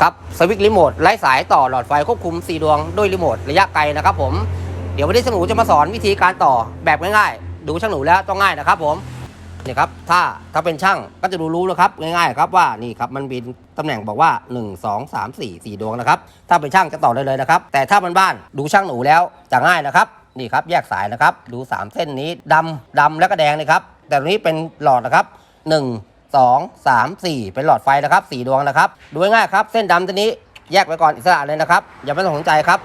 ครับสวิตช์รีโมทไร้สายต่อหลอดไฟควบคุม 4 ดวงด้วยรีโมทระยะไกลนะครับผมเดี๋ยววันนี้ช่างหนูจะมาสอนวิธีการต่อแบบง่ายๆ ดูช่างหนูแล้วต้องง่ายนะครับผมนี่ครับถ้าถ้าเป็นช่างก็จะดูรู้แล้วครับง่ายๆครับว่านี่ครับมันมีตำแหน่งบอกว่า 1 2 3 4 4 ดวงนะครับถ้าเป็นช่างจะต่อได้เลยนะครับแต่ถ้าเป็นบ้านดูช่างหนูแล้วจะง่ายนะครับนี่ครับแยกสายนะครับดู 3 เส้นนี้ดำดำแล้วก็แดงเลยครับแต่ตรงนี้เป็นหลอดนะครับ 1 2 3 4 เป็นหลอดไฟนะครับ4ดวงนะครับ ดูง่ายครับ เส้นดำตัวนี้แยกไว้ก่อนอิสระเลยนะครับ อย่าไม่ต้องสนใจครับ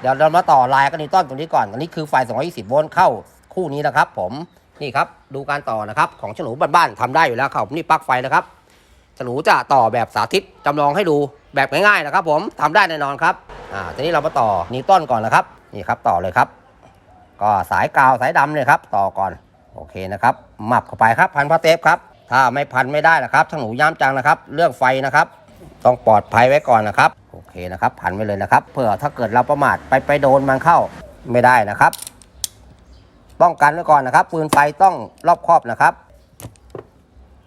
เดี๋ยวเรามาต่อลายกันในต้นตรงนี้ก่อนอันนี้คือไฟ 220 โวลต์เข้าคู่นี้นะครับ ผมนี่ครับดูการต่อนะครับ ของฉนูบ้านๆทำได้อยู่แล้วครับนี่ปลั๊กไฟนะครับฉนูจะต่อแบบสาธิตจำลองให้ดูแบบง่ายๆนะครับ ผมทำได้แน่นอนครับอ่าทีนี้เรามาต่อนิวตันก่อนนะครับนี่ครับต่อเลยครับ ก็สายกาวสายดำเลยครับ ต่อก่อนโอเคนะครับหมับเข้าไปครับพันพลาสเทปครับ ถ้าไม่พันไม่ได้นะครับช่างหนูย้ำจังนะครับ เรื่องไฟนะครับ ต้องปลอดภัยไว้ก่อนนะครับ โอเคนะครับ พันไว้เลยนะครับเพื่อถ้าเกิดเราประมาทไปไปโดนมันเข้าไม่ได้นะครับ ป้องกันไว้ก่อนนะครับ ปืนไฟต้องรอบครอบนะครับ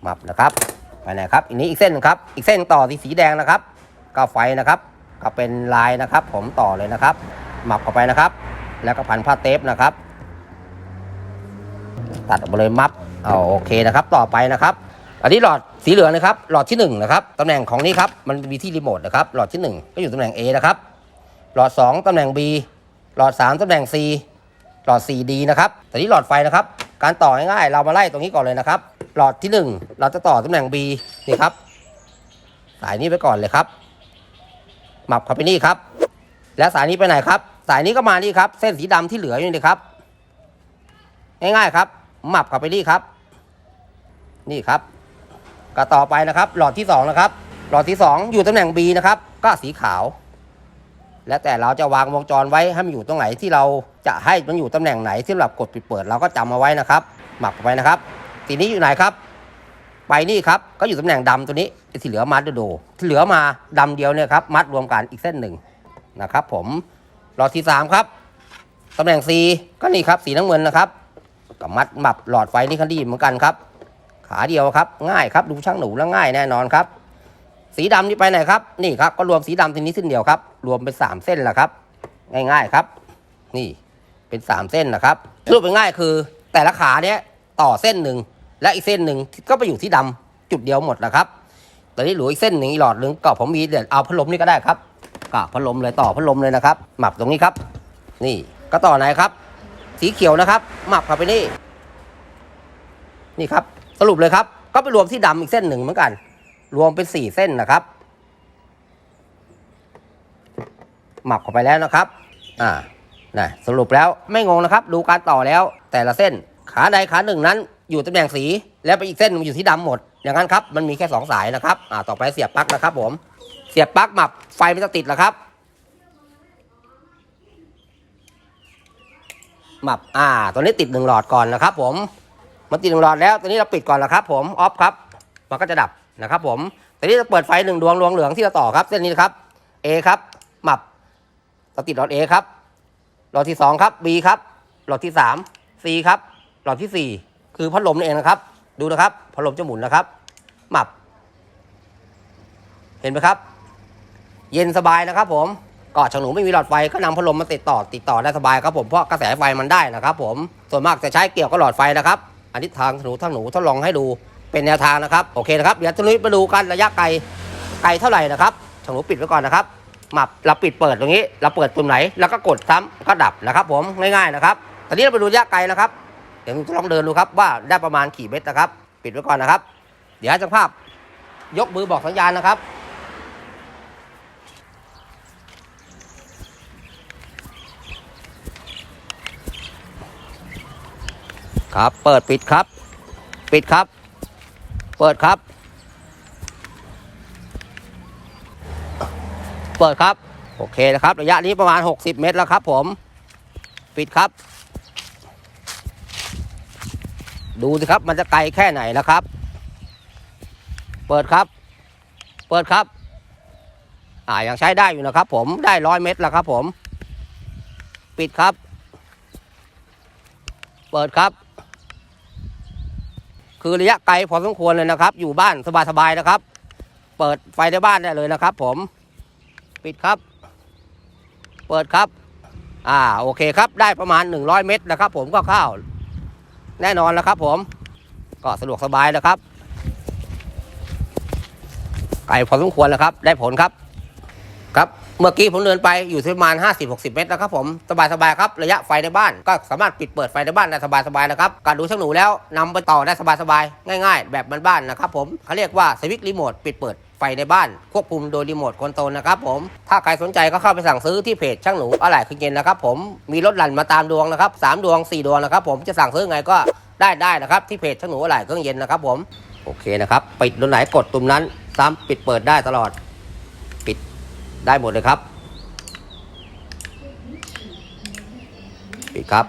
หมับนะครับไปไหนครับอีกนี้อีกเส้นหนึงครับ อีกเส้นต่อสีสีแดงนะครับก็ไฟนะครับ ก็เป็นลายนะครับ ผมต่อเลยนะครับหมับเข้าไปนะครับ แล้วก็พันผ้าเทปนะครับ ตัดออกมาเลยมับ เอาโอเคนะครับต่อไปนะครับ อันนี้หลอดสีเหลืองนะครับ หลอดที่1นะครับตำแหน่งของนี้ครับมันมีที่รีโมทนะครับหลอดที่ 1 ก็อยู่ตำแหน่ง A นะครับหลอด 2ตำแหน่ง B หลอด 3ตำแหน่ง C หลอด 4D นะครับแต่นี้หลอดไฟนะครับ การต่อง่ายๆเรามาไล่ตรงนี้ก่อนเลยนะครับ หลอดที่ 1 เราจะต่อตำแหน่ง B นี่ครับสายนี้ไปก่อนเลยครับหมับเข้าไปนี่ครับ แล้วสายนี้ไปไหนครับ สายนี้ก็มานี่ครับ เส้นสีดำที่เหลืออยู่นี่ครับ ง่ายๆครับหมับเข้าไปนี่ครับ นี่ครับก็ต่อไปนะครับ หลอดที่2นะครับ หลอดที่ 2 อยู่ตำแหน่ง B นะครับ ก็สีขาว แล้วแต่เราจะวางวงจรไว้ให้มันอยู่ตรงไหนที่เราจะให้มันอยู่ตำแหน่งไหนสำหรับกดปิดเปิดเราก็จำเอาไว้นะครับ หมักเข้าไปนะครับสีนี้อยู่ไหนครับ ไปนี่ครับก็อยู่ตำแหน่งดำตัวนี้ที่เหลือมัดโดที่เหลือมาดำเดียวเนี่ยครับมัดรวมกันอีกเส้นหนึ่งนะครับ ผมหลอดที่สามครับตำแหน่ง C ก็นี่ครับสีน้ำเงินนะครับกับมัดหมับหลอดไฟนี่คันดีเหมือนกันครับ ขาเดียวครับ ง่ายครับดูช่างหนูแล้วง่ายแน่นอนครับ สีดำนี่ไปไหนครับนี่ครับก็รวมสีดำทีนี้เส้นเดียวครับ รวมเป็นสามเส้นแหละครับ ง่ายๆครับ นี่เป็นสามเส้นนะครับสรุปง่ายคือ แต่ละขาเนี้ยต่อเส้นหนึ่งและอีกเส้นหนึ่งก็ไปอยู่ที่ดำจุดเดียวหมดนะครับตอนนี้เหลืออีกเส้นหนึ่งอีหลอดหนึ่งก็ผมมีเดี๋ยวเอาพัดลมนี่ก็ได้ครับก็พัดลมเลยต่อพัดลมเลยนะครับ หมับตรงนี้ครับ นี่ก็ต่อไหนครับ สีเขียวนะครับ หมับเข้าไปนี่ นี่ครับ สรุปเลยครับ ก็ไปรวมที่ดำอีกเส้นหนึ่งเหมือนกัน รวมเป็นสี่เส้นนะครับ หมับเข้าไปแล้วนะครับ อ่านะสรุปแล้วไม่งงนะครับ ดูการต่อแล้ว แต่ละเส้นขาใดขาหนึ่งนั้น อยู่ตำแหน่งสี แล้วไปอีกเส้นอยู่ที่ดำหมด อย่างนั้นครับมันมีแค่สองสายนะครับอ่าต่อไปเสียบปลั๊กนะครับ ผม เสียบปลั๊กหมับไฟมันจะติดแล้วครับหมับอ่าตัวนี้ติดหนึ่งหลอดก่อนนะครับ ผม มันติดหนึ่งหลอดแล้วตัวนี้เราปิดก่อนแล้วครับผมออฟครับมันก็จะดับนะครับผมตัวนี้จะเปิดไฟหนึ่งดวงดวงเหลืองที่เราต่อครับเส้นนี้นะครับ A ครับหมับเราติดหลอด A ครับหลอดที่สองครับ B ครับหลอดที่สาม C ครับหลอดที่สี่คือพัดลมนี่เองนะครับ ดูนะครับพัดลมจะหมุนนะครับหมับ เห็นไหมครับ เย็นสบายนะครับ ผมก็ฉางหนูไม่มีหลอดไฟก็นำพัดลมมาติดต่อติดต่อได้สบายครับผมเพราะกระแสไฟมันได้นะครับ ผมส่วนมากจะใช้เกี่ยวกับหลอดไฟนะครับ อันนี้ทางหนูทางหนูทดลองให้ดูเป็นแนวทางนะครับโอเคนะครับเดี๋ยวตรงนี้มาดูกันระยะไกลไกลเท่าไหร่นะครับฉางหนูปิดไว้ก่อนนะครับหมับเราปิดเปิดตรงนี้ เราเปิดปุ่มไหนแล้วก็กดซ้ำก็ดับนะครับ ผมง่ายๆนะครับตอนนี้เราไปดูระยะไกลนะครับเดี๋ยวลองเดินดูครับว่าได้ประมาณกี่เมตรนะครับ ปิดไว้ก่อนนะครับ เดี๋ยวให้ช่างภาพยกมือบอกสัญญาณนะครับ ครับ เปิดปิดครับ ปิดครับ เปิดครับ เปิดครับ โอเคนะครับ ระยะนี้ประมาณ 60 เมตรแล้วครับผม ปิดครับ ดูสิครับ มันจะไกลแค่ไหนนะครับ เปิดครับ เปิดครับ อ่ายังใช้ได้อยู่นะครับ ผม ได้ร้อยเมตรแล้วครับผม ปิดครับ เปิดครับ คือระยะไกลพอสมควรเลยนะครับ อยู่บ้านสบายๆนะครับ เปิดไฟในบ้านได้เลยนะครับ ผม ปิดครับ เปิดครับ อ่าโอเคครับ ได้ประมาณ 100 เมตรนะครับ ผมก็เข้าวแน่นอนแล้วครับ ผม ก็สะดวกสบายนะครับ ไกลพอสมควรแล้วครับ ได้ผลครับครับ เมื่อกี้ผมเดินไปอยู่ที่ประมาณ 50-60 เมตรนะครับผมสบายๆครับระยะไฟในบ้านก็สามารถปิดเปิดไฟในบ้านได้สบายๆนะครับการดูช่างหนูแล้วนำไปต่อได้สบายๆง่าย ๆ แบบบ้านๆนะครับผมเขาเรียกว่าสวิตช์รีโมทปิดเปิดไฟในบ้าน ควบคุมโดยรีโมทคอนโทรลนะครับผมถ้าใครสนใจก็เข้าไปสั่งซื้อที่เพจช่างหนูอะไหล่คือเย็นนะครับผมมีรถหลั่นมาตามดวงนะครับสามดวงสี่ดวงนะครับผมจะสั่งซื้อไงก็ได้ได้นะครับที่เพจช่างหนูอะไหล่เครื่องเย็นนะครับผมโอเคนะครับปิดตรงไหนกดตุ่มนั้นซ้ำปิดเปิดได้ตลอด ได้หมดเลยครับ ปิดครับ